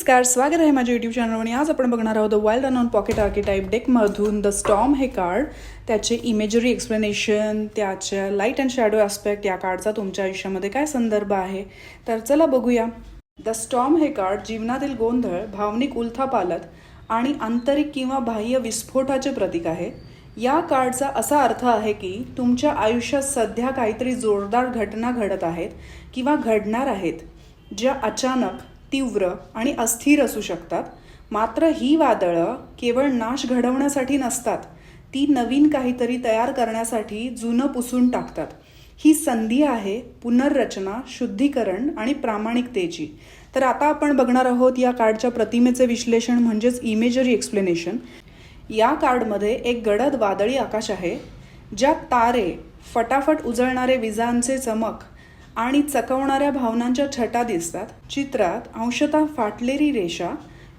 नमस्कार स्वागत आहे माझ्या यूट्यूब चॅनलवर आणि आज आपण बघणार आहोत the wild unknown pocket archetype डेकमधून the storm हे कार्ड त्याचे इमेजरी एक्सप्लेनेशन त्याच्या लाइट अँड शॅडो ॲस्पेक्ट या कार्डचा तुमच्या आयुष्यामध्ये काय संदर्भ आहे? तर चला बघूया. द स्टॉम हे कार्ड जीवनातील गोंधळ भावनिक उलथापालत आणि आंतरिक किंवा बाह्य विस्फोटाचे प्रतीक आहे. या कार्डचा असा अर्थ आहे की तुमच्या आयुष्यात सध्या काहीतरी जोरदार घटना घडत आहेत किंवा घडणार आहेत ज्या अचानक तीव्र आणि अस्थिर असू शकतात. मात्र ही वादळं केवळ नाश घडवण्यासाठी नसतात ती नवीन काहीतरी तयार करण्यासाठी जुनं पुसून टाकतात. ही संधी आहे पुनर्रचना शुद्धीकरण आणि प्रामाणिकतेची. तर आता आपण बघणार आहोत या कार्डच्या प्रतिमेचे विश्लेषण म्हणजेच इमेजरी एक्सप्लेनेशन. या कार्डमध्ये एक गडद वादळी आकाश आहे ज्यात तारे फटाफट उजळणारे विजांचे चमक आणि चकवणाऱ्या भावनांच्या छटा दिसतात. चित्रात अंशतः फाटलेली रेषा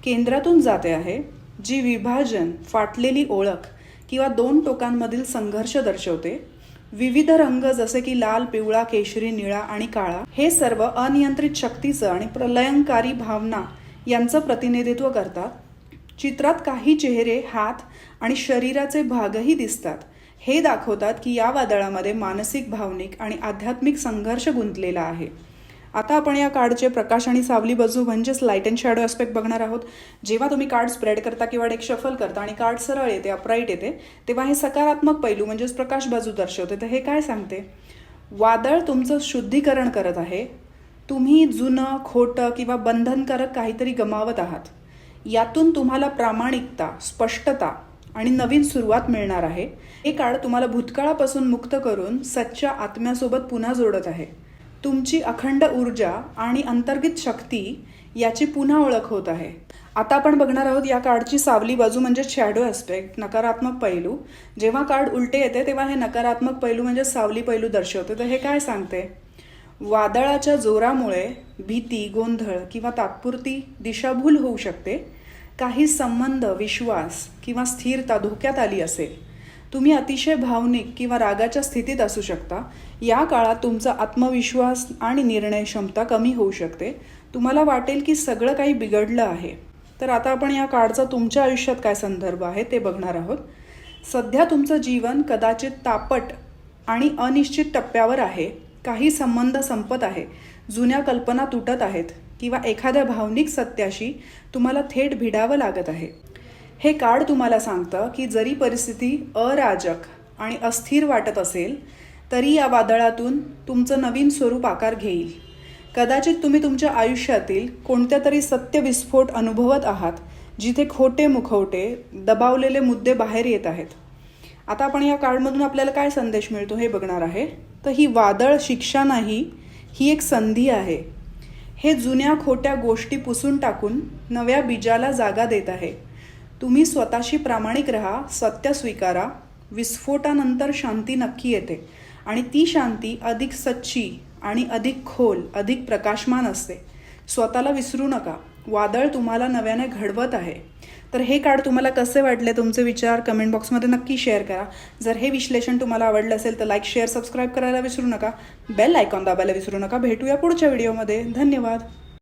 केंद्रातून जाते आहे जी विभाजन फाटलेली ओळख किंवा दोन टोकांमधील संघर्ष दर्शवते. विविध रंग जसे की लाल पिवळा केशरी निळा आणि काळा हे सर्व अनियंत्रित शक्तीचं आणि प्रलयंकारी भावना यांचं प्रतिनिधित्व करतात. चित्रात काही चेहरे हात आणि शरीराचे भागही दिसतात. हे दाखवतात की या वादळामध्ये मानसिक भावनिक आणि आध्यात्मिक संघर्ष गुंतलेला आहे. आता आपण या कार्डचे प्रकाश आणि सावली बाजू म्हणजेच लाइट अँड शॅडो ॲस्पेक्ट बघणार आहोत. जेव्हा तुम्ही कार्ड स्प्रेड करता किंवा डेक शफल करता आणि कार्ड सरळ येते अपराईट येते तेव्हा हे सकारात्मक पैलू म्हणजेच प्रकाश बाजू दर्शवते. तर हे काय सांगते? वादळ तुमचं शुद्धीकरण करत आहे. तुम्ही जुनं खोटं किंवा बंधनकारक काहीतरी गमावत आहात. यातून तुम्हाला प्रामाणिकता स्पष्टता आणि नवीन सुरुवात मिळणार आहे. हे काळ तुम्हाला भूतकाळापासून मुक्त करून सच्च्या आत्म्यासोबत पुन्हा जोडत आहे. तुमची अखंड ऊर्जा आणि अंतर्गत शक्ती याची पुन्हा ओळख होत आहे. आता आपण बघणार आहोत या कार्डची सावली बाजू म्हणजे शॅडो ॲस्पेक्ट नकारात्मक पैलू. जेव्हा कार्ड उलटे येते तेव्हा हे नकारात्मक पैलू म्हणजे सावली पैलू दर्शवते. तर हे काय सांगते? वादळाच्या जोरामुळे भीती गोंधळ किंवा तात्पुरती दिशाभूल होऊ शकते. काही संबंध विश्वास किंवा स्थिरता धोक्यात आली असेल तुम्ही अतिशय भावनिक किंवा रागाच्या स्थितीत असू शकता. या काळात तुमचा आत्मविश्वास आणि निर्णय क्षमता कमी होऊ शकते. तुम्हाला वाटेल की सगळं काही बिघडलं आहे. तर आता आपण या काळचा तुमच्या आयुष्यात काय संदर्भ आहे ते बघणार आहोत. सध्या तुमचं जीवन कदाचित तापट आणि अनिश्चित टप्प्यावर आहे. काही संबंध संपत आहे. जुन्या कल्पना तुटत आहेत. किंवा एखाद्या भावनिक सत्याशी तुम्हाला थेट भिडावं लागत आहे. हे कार्ड तुम्हाला सांगतं की जरी परिस्थिती अराजक आणि अस्थिर वाटत असेल तरी या वादळातून तुमचं नवीन स्वरूप आकार घेईल. कदाचित तुम्ही तुमच्या आयुष्यातील कोणत्या तरी सत्यविस्फोट अनुभवत आहात जिथे खोटे मुखवटे दबावलेले मुद्दे बाहेर येत आहेत. आता आपण या कार्डमधून आपल्याला काय संदेश मिळतो हे बघणार आहे. तर ही वादळ शिक्षा नाही ही एक संधी आहे. हे जुन्या खोट्या गोष्टी पुसून टाकून नव्या बीजाला जागा देत आहे. तुम्ही स्वतःशी प्रामाणिक राहा सत्य स्वीकारा विस्फोटानंतर शांती नक्की येते. आणि ती शांती अधिक सच्ची आणि अधिक खोल अधिक प्रकाशमान असते. स्वतःला विसरू नका. वादळ तुम्हाला नव्याने घडवत आहे. तर हे कार्ड तुम्हाला कसे वाटले तुमचे विचार कमेंट बॉक्समध्ये नक्की शेअर करा. जर हे विश्लेषण तुम्हाला आवडलं असेल तर लाईक शेअर सबस्क्राईब करायला विसरू नका. बेल आयकॉन दाबायला विसरू नका. भेटूया पुढच्या व्हिडिओमध्ये धन्यवाद.